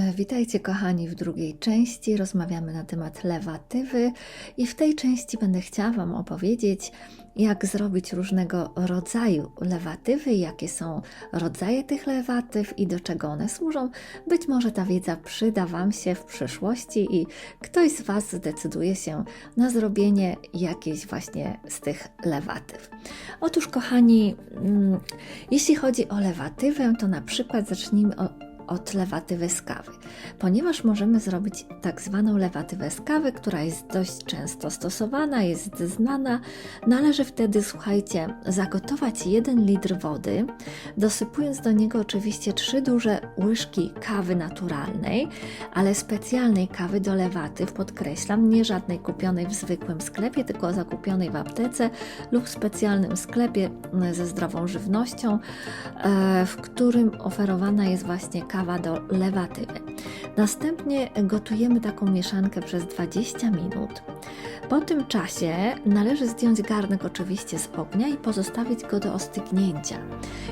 E, Witajcie kochani w drugiej części. Rozmawiamy na temat lewatywy i w tej części będę chciała Wam opowiedzieć, jak zrobić różnego rodzaju lewatywy, jakie są rodzaje tych lewatyw i do czego one służą. Być może ta wiedza przyda Wam się w przyszłości i ktoś z Was zdecyduje się na zrobienie jakiejś właśnie z tych lewatyw. Otóż kochani, mm, jeśli chodzi o lewatywę, to na przykład zacznijmy o od lewatywy z kawy, ponieważ możemy zrobić tak zwaną lewatywę z kawy, która jest dość często stosowana, jest znana. Należy wtedy, słuchajcie, zagotować 1 litr wody, dosypując do niego oczywiście 3 duże łyżki kawy naturalnej, ale specjalnej kawy do lewatyw, podkreślam, nie żadnej kupionej w zwykłym sklepie, tylko zakupionej w aptece lub specjalnym sklepie ze zdrową żywnością, e, w którym oferowana jest właśnie kawa kawa do lewatywy. Następnie gotujemy taką mieszankę przez 20 minut. Po tym czasie należy zdjąć garnek oczywiście z ognia i pozostawić go do ostygnięcia.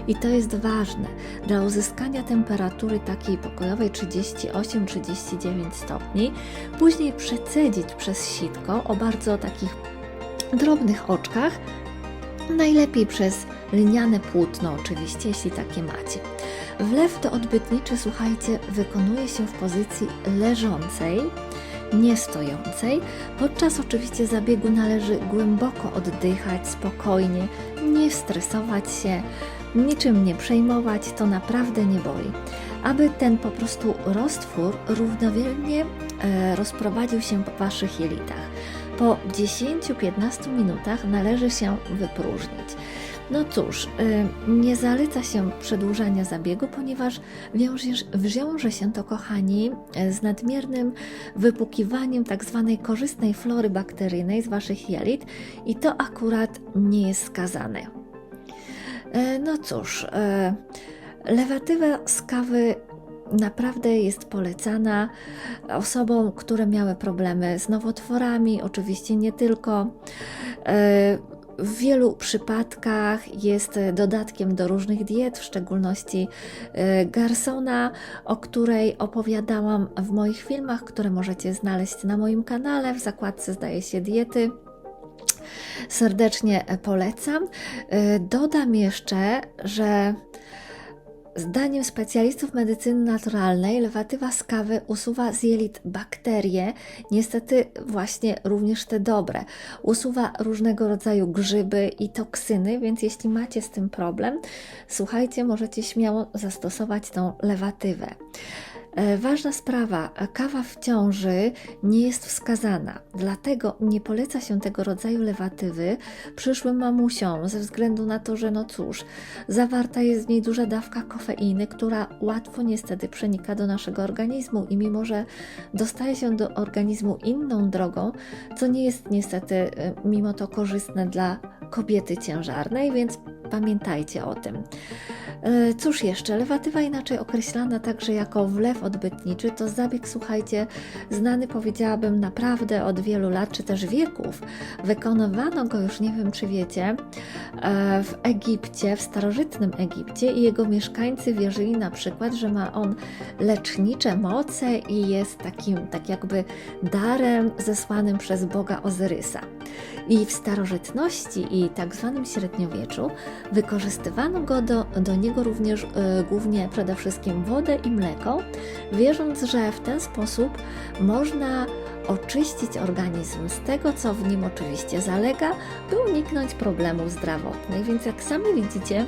I to jest ważne dla uzyskania temperatury takiej pokojowej 38-39 stopni. Później przecedzić przez sitko o bardzo takich drobnych oczkach, najlepiej przez liniane płótno oczywiście, jeśli takie macie. Wlew to odbytniczy, słuchajcie, wykonuje się w pozycji leżącej, nie stojącej. Podczas oczywiście zabiegu należy głęboko oddychać, spokojnie, nie stresować się, niczym nie przejmować, to naprawdę nie boli. Aby ten po prostu roztwór równomiernie e, rozprowadził się po Waszych jelitach. Po 10-15 minutach należy się wypróżnić. No cóż, y, nie zaleca się przedłużania zabiegu, ponieważ wiąże, się to, kochani, z nadmiernym wypukiwaniem tak zwanej korzystnej flory bakteryjnej z Waszych jelit i to akurat nie jest skazane. Y, no cóż, y, lewatywa z kawy naprawdę jest polecana osobom, które miały problemy z nowotworami, oczywiście nie tylko w wielu przypadkach jest dodatkiem do różnych diet, w szczególności e, Garsona, o której opowiadałam w moich filmach, które możecie znaleźć na moim kanale w zakładce zdaje się diety. Serdecznie polecam. E, dodam jeszcze, że Zdaniem specjalistów medycyny naturalnej, lewatywa z kawy usuwa z jelit bakterie, niestety właśnie również te dobre. Usuwa różnego rodzaju grzyby i toksyny, więc jeśli macie z tym problem, słuchajcie, możecie śmiało zastosować tą lewatywę. E, ważna sprawa, kawa w ciąży nie jest wskazana, dlatego nie poleca się tego rodzaju lewatywy przyszłym mamusiom, ze względu na to, że no cóż, zawarta jest w niej duża dawka kofeiny, która łatwo niestety przenika do naszego organizmu i mimo, że dostaje się do organizmu inną drogą, co nie jest niestety e, mimo to korzystne dla kobiety ciężarnej, więc pamiętajcie o tym. E, cóż jeszcze, lewatywa inaczej określana także jako wlew odbytniczy to zabieg, słuchajcie, znany powiedziałabym naprawdę od wielu lat, czy też wieków. Wykonywano go już, nie wiem czy wiecie, e, w Egipcie, w starożytnym Egipcie i jego mieszkańcy wierzyli na przykład, że ma on lecznicze moce i jest takim, tak jakby darem zesłanym przez Boga Ozyrysa. I w starożytności i tak zwanym średniowieczu wykorzystywano go do, do niego również y, głównie przede wszystkim wodę i mleko, wierząc, że w ten sposób można oczyścić organizm z tego, co w nim oczywiście zalega, by uniknąć problemów zdrowotnych. Więc jak sami widzicie,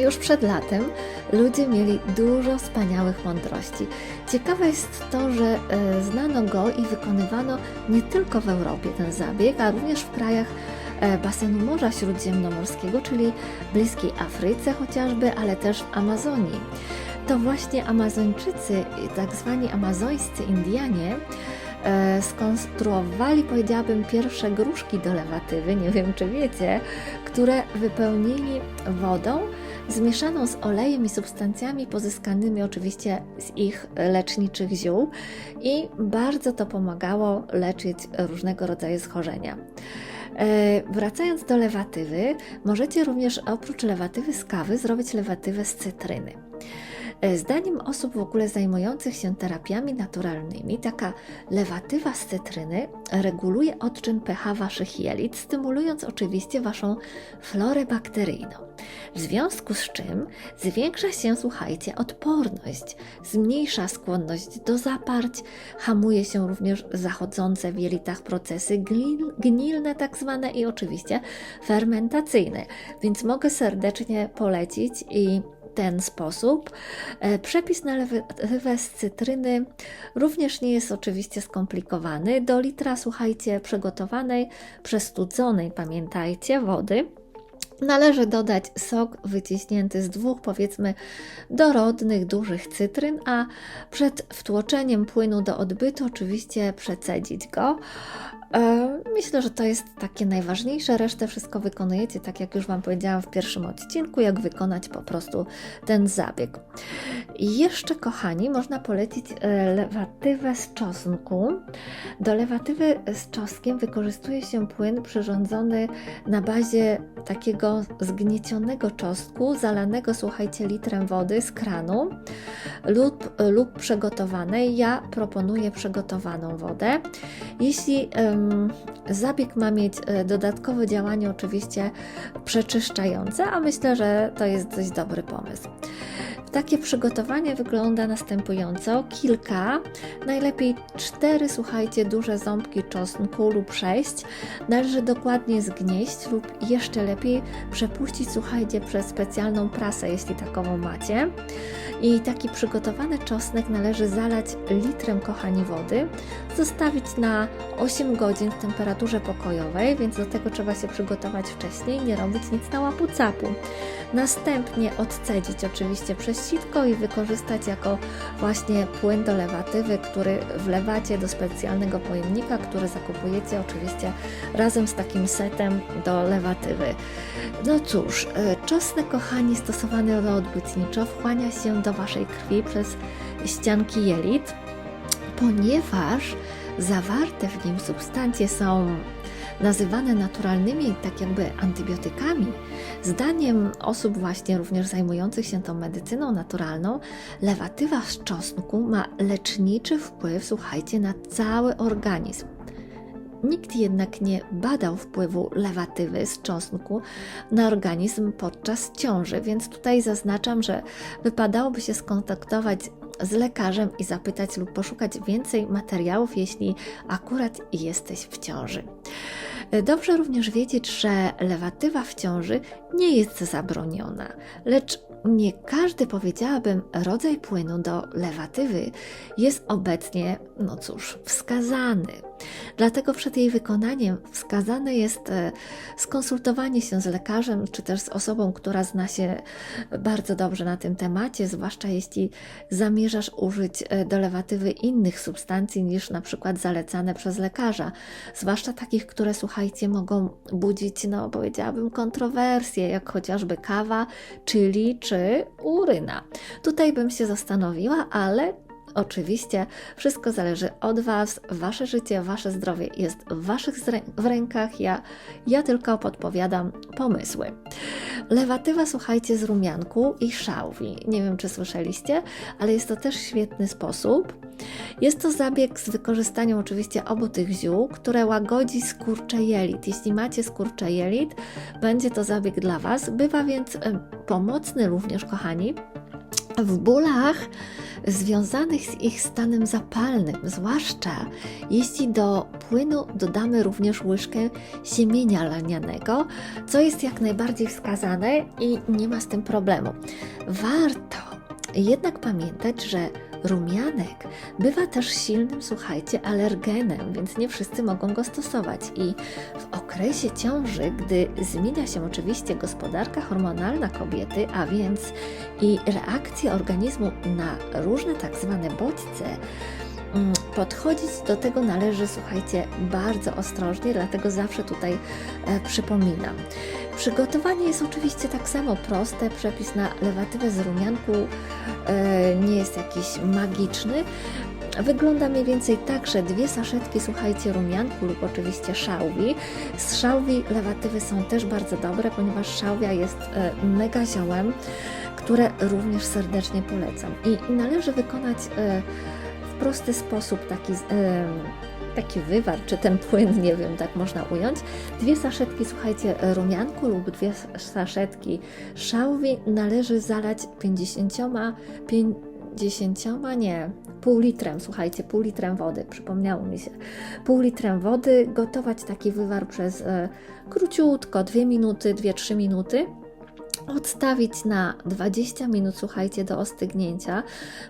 już przed latem ludzie mieli dużo wspaniałych mądrości. Ciekawe jest to, że e, znano go i wykonywano nie tylko w Europie ten zabieg, a również w krajach e, basenu Morza Śródziemnomorskiego, czyli bliskiej Afryce chociażby, ale też w Amazonii. To właśnie Amazończycy, tak zwani amazońscy Indianie, e, skonstruowali, powiedziałabym, pierwsze gruszki do lewatywy, nie wiem czy wiecie, które wypełnili wodą zmieszaną z olejem i substancjami pozyskanymi oczywiście z ich leczniczych ziół i bardzo to pomagało leczyć różnego rodzaju schorzenia. E, wracając do lewatywy, możecie również oprócz lewatywy z kawy zrobić lewatywę z cytryny. E, Zdaniem osób w ogóle zajmujących się terapiami naturalnymi, taka lewatywa z cytryny reguluje odczyn pH waszych jelit, stymulując oczywiście waszą florę bakteryjną. W związku z czym zwiększa się, słuchajcie, odporność, zmniejsza skłonność do zaparć, hamuje się również zachodzące w jelitach procesy gnilne, tak zwane, i oczywiście fermentacyjne. Więc mogę serdecznie polecić i ten sposób. E, Przepis na lewę z cytryny również nie jest oczywiście skomplikowany. Do litra, słuchajcie, przygotowanej, przestudzonej, pamiętajcie, wody. Należy dodać sok wyciśnięty z dwóch, powiedzmy, dorodnych, dużych cytryn, a przed wtłoczeniem płynu do odbytu oczywiście przecedzić go. E, Myślę, że to jest takie najważniejsze. Resztę wszystko wykonujecie, tak jak już Wam powiedziałam w pierwszym odcinku, jak wykonać po prostu ten zabieg. I jeszcze, kochani, można polecić e, lewatywę z czosnku. Do lewatywy z czosnkiem wykorzystuje się płyn przyrządzony na bazie takiego zgniecionego czosnku, zalanego, słuchajcie, litrem wody z kranu lub, lub przygotowanej. Ja proponuję przygotowaną wodę. Jeśli em, zabieg ma mieć e, dodatkowe działanie, oczywiście przeczyszczające, a myślę, że to jest dość dobry pomysł. Takie przygotowanie wygląda następująco. Kilka, najlepiej cztery, słuchajcie, duże ząbki czosnku lub sześć należy dokładnie zgnieść lub jeszcze lepiej przepuścić, słuchajcie, przez specjalną prasę, jeśli takową macie. I taki przygotowany czosnek należy zalać litrem, kochani, wody, zostawić na 8 godzin w temperaturze pokojowej, więc do tego trzeba się przygotować wcześniej, nie robić nic na łapu capu. Następnie odcedzić oczywiście przez sitko i wykorzystać jako właśnie płyn do lewatywy, który wlewacie do specjalnego pojemnika, który zakupujecie oczywiście razem z takim setem do lewatywy. No cóż, e, czosnek, kochani, stosowany rodobitniczo wchłania się do Waszej krwi przez ścianki jelit, ponieważ zawarte w nim substancje są nazywane naturalnymi, tak jakby antybiotykami. Zdaniem osób właśnie również zajmujących się tą medycyną naturalną, lewatywa z czosnku ma leczniczy wpływ, słuchajcie, na cały organizm. Nikt jednak nie badał wpływu lewatywy z czosnku na organizm podczas ciąży, więc tutaj zaznaczam, że wypadałoby się skontaktować z lekarzem i zapytać lub poszukać więcej materiałów, jeśli akurat jesteś w ciąży. Dobrze również wiedzieć, że lewatywa w ciąży nie jest zabroniona, lecz nie każdy, powiedziałabym, rodzaj płynu do lewatywy jest obecnie, no cóż, wskazany. Dlatego przed jej wykonaniem wskazane jest e, skonsultowanie się z lekarzem, czy też z osobą, która zna się bardzo dobrze na tym temacie, zwłaszcza jeśli zamierzasz użyć e, do lewatywy innych substancji niż na przykład zalecane przez lekarza, zwłaszcza takich, które słuchajcie, mogą budzić, no powiedziałabym, kontrowersje, jak chociażby kawa, czyli czy uryna. Tutaj bym się zastanowiła, ale Oczywiście wszystko zależy od Was, Wasze życie, Wasze zdrowie jest w Waszych w rękach. Ja, ja tylko podpowiadam pomysły. Lewatywa, słuchajcie, z rumianku i szałwi. Nie wiem, czy słyszeliście, ale jest to też świetny sposób. Jest to zabieg z wykorzystaniem oczywiście obu tych ziół, które łagodzi skurcze jelit. Jeśli macie skurcze jelit, będzie to zabieg dla Was. Bywa więc pomocny również, kochani, w bólach związanych z ich stanem zapalnym, zwłaszcza jeśli do płynu dodamy również łyżkę siemienia lanianego, co jest jak najbardziej wskazane i nie ma z tym problemu. Warto jednak pamiętać, że rumianek bywa też silnym, słuchajcie, alergenem, więc nie wszyscy mogą go stosować. I w okresie ciąży, gdy zmienia się oczywiście gospodarka hormonalna kobiety, a więc i reakcje organizmu na różne tak zwane bodźce, podchodzić do tego należy, słuchajcie, bardzo ostrożnie, dlatego zawsze tutaj e, przypominam. Przygotowanie jest oczywiście tak samo proste. Przepis na lewatywę z rumianku e, nie jest jakiś magiczny. Wygląda mniej więcej tak, że dwie saszetki, słuchajcie, rumianku lub oczywiście szałwi. Z szałwi lewatywy są też bardzo dobre, ponieważ szałwia jest e, mega ziołem, które również serdecznie polecam. I należy wykonać prosty sposób taki, taki wywar, czy ten płyn, nie wiem, tak można ująć. Dwie saszetki, słuchajcie, rumianku lub dwie saszetki szałwi należy zalać 50, 50, nie, pół litrem, słuchajcie, pół litrem wody, przypomniało mi się. Pół litrem wody, gotować taki wywar przez e, króciutko, 2 minuty, 2-3 minuty odstawić na 20 minut, słuchajcie, do ostygnięcia,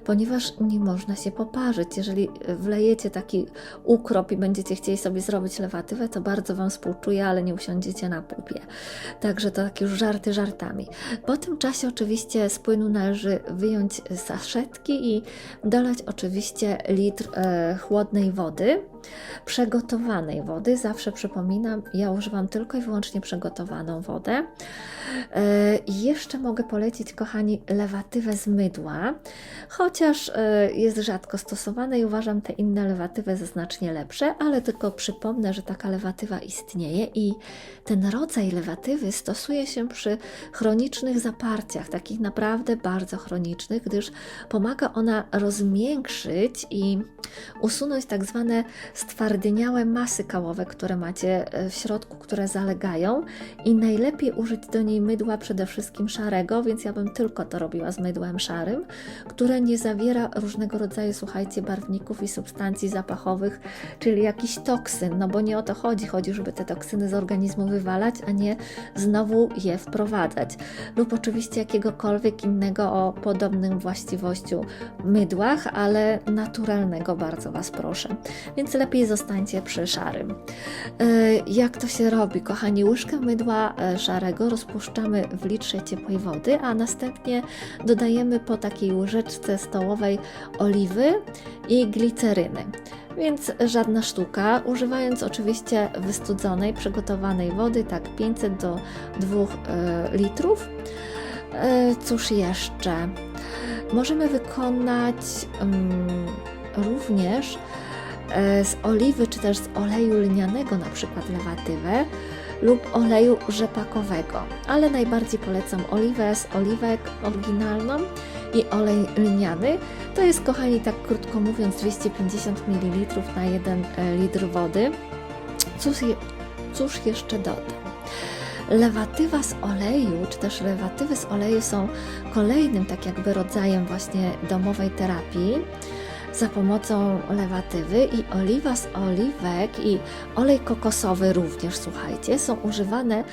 ponieważ nie można się poparzyć. Jeżeli wlejecie taki ukrop i będziecie chcieli sobie zrobić lewatywę, to bardzo Wam współczuję, ale nie usiądziecie na pupie. Także to tak już żarty żartami. Po tym czasie oczywiście z płynu należy wyjąć saszetki i dolać oczywiście litr e, chłodnej wody przygotowanej wody. Zawsze przypominam, ja używam tylko i wyłącznie przygotowaną wodę. E, I jeszcze mogę polecić, kochani, lewatywę z mydła, chociaż e, jest rzadko stosowane i uważam te inne lewatywy za znacznie lepsze, ale tylko przypomnę, że taka lewatywa istnieje i ten rodzaj lewatywy stosuje się przy chronicznych zaparciach, takich naprawdę bardzo chronicznych, gdyż pomaga ona rozmiększyć i usunąć tak zwane stwardniałe masy kałowe, które macie e, w środku, które zalegają i najlepiej użyć do niej mydła przede wszystkim szarego, więc ja bym tylko to robiła z mydłem szarym, które nie zawiera różnego rodzaju, słuchajcie, barwników i substancji zapachowych, czyli jakiś toksyn, no bo nie o to chodzi, chodzi, żeby te toksyny z organizmu wywalać, a nie znowu je wprowadzać. Lub oczywiście jakiegokolwiek innego o podobnym właściwością mydłach, ale naturalnego bardzo Was proszę. Więc lepiej zostańcie przy szarym. E, jak to się robi? Kochani, łyżkę mydła e, szarego rozpuszczamy w litrze ciepłej wody, a następnie dodajemy po takiej łyżeczce stołowej oliwy i gliceryny. Więc żadna sztuka, używając oczywiście wystudzonej, przygotowanej wody, tak 500 do 2 e, litrów. Cóż jeszcze? Możemy wykonać um, również z oliwy czy też z oleju lnianego, na przykład lewatywę, lub oleju rzepakowego, ale najbardziej polecam oliwę z oliwek oryginalną i olej lniany. To jest, kochani, tak krótko mówiąc, 250 ml na 1 e, litr wody. Cóż, je, cóż jeszcze dodam? Lewatywa z oleju, czy też lewatywy z oleju są kolejnym tak jakby rodzajem właśnie domowej terapii za pomocą lewatywy i oliwa z oliwek i olej kokosowy również, słuchajcie, są używane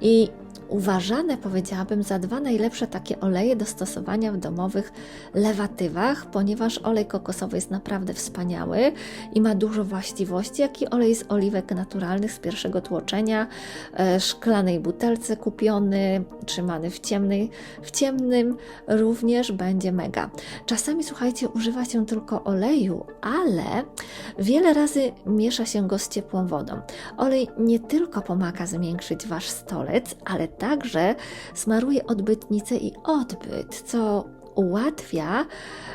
i uważane, powiedziałabym, za dwa najlepsze takie oleje do stosowania w domowych lewatywach, ponieważ olej kokosowy jest naprawdę wspaniały i ma dużo właściwości, jak i olej z oliwek naturalnych z pierwszego tłoczenia, e, szklanej butelce kupiony, trzymany w, ciemnej, w ciemnym, również będzie mega. Czasami, słuchajcie, używa się tylko oleju, ale wiele razy miesza się go z ciepłą wodą. Olej nie tylko pomaga zwiększyć wasz stolec, ale także smaruje odbytnicę i odbyt, co ułatwia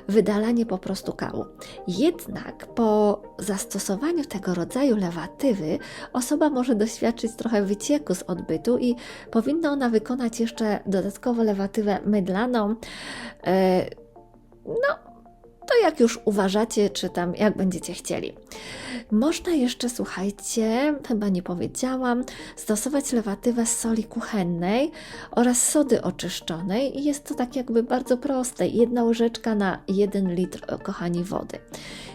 wydalanie po prostu kału. Jednak po zastosowaniu tego rodzaju lewatywy osoba może doświadczyć trochę wycieku z odbytu i powinna ona wykonać jeszcze dodatkowo lewatywę mydlaną. E, no, to jak już uważacie, czy tam jak będziecie chcieli. Można jeszcze, słuchajcie, chyba nie powiedziałam, stosować lewatywę z soli kuchennej oraz sody oczyszczonej i jest to tak jakby bardzo proste. Jedna łyżeczka na 1 litr, kochani, wody.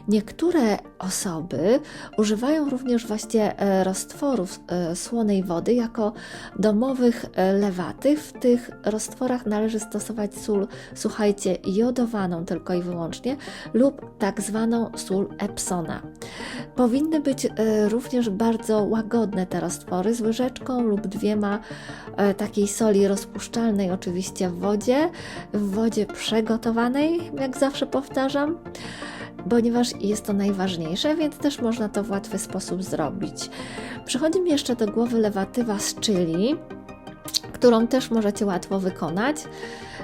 Niektóre osoby używają również właśnie e, roztworów e, słonej wody jako domowych e, lewatyw. W tych roztworach należy stosować sól, słuchajcie, jodowaną tylko i wyłącznie lub tak zwaną sól Epsona. Powinny być również bardzo łagodne te roztwory z łyżeczką lub dwiema takiej soli rozpuszczalnej, oczywiście w wodzie, w wodzie przygotowanej, jak zawsze powtarzam ponieważ jest to najważniejsze, więc też można to w łatwy sposób zrobić. Przychodzi mi jeszcze do głowy lewatywa z chili, którą też możecie łatwo wykonać.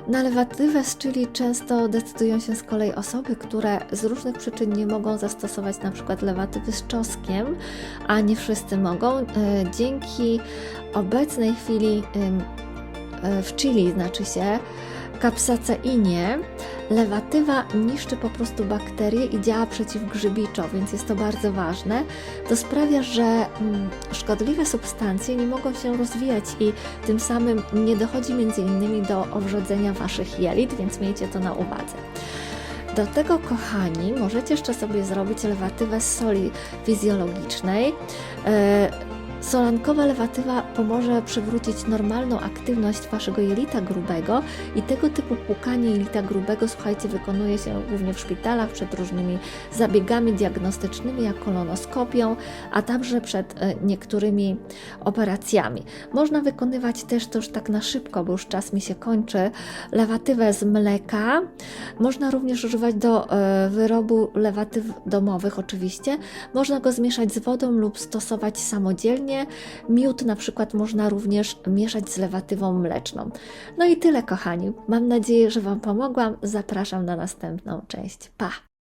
Na lewatywę z chili często decydują się z kolei osoby, które z różnych przyczyn nie mogą zastosować przykład lewatywy z czosnkiem, a nie wszyscy mogą. E, dzięki obecnej chwili e, w chili, znaczy się, kapsaceinie lewatywa niszczy po prostu bakterie i działa przeciwgrzybiczo, więc jest to bardzo ważne. To sprawia, że mm, szkodliwe substancje nie mogą się rozwijać i tym samym nie dochodzi między innymi do owrzodzenia Waszych jelit, więc miejcie to na uwadze. Do tego, kochani, możecie jeszcze sobie zrobić lewatywę z soli fizjologicznej. E, Solankowa lewatywa pomoże przywrócić normalną aktywność waszego jelita grubego i tego typu płukanie jelita grubego, słuchajcie, wykonuje się głównie w szpitalach przed różnymi zabiegami diagnostycznymi, jak kolonoskopią, a także przed e, niektórymi operacjami. Można wykonywać też, to już tak na szybko, bo już czas mi się kończy, lewatywę z mleka. Można również używać do e, wyrobu lewatyw domowych, oczywiście. Można go zmieszać z wodą lub stosować samodzielnie. Miód na przykład można również mieszać z lewatywą mleczną. No i tyle, kochani. Mam nadzieję, że Wam pomogłam. Zapraszam na następną część. Pa!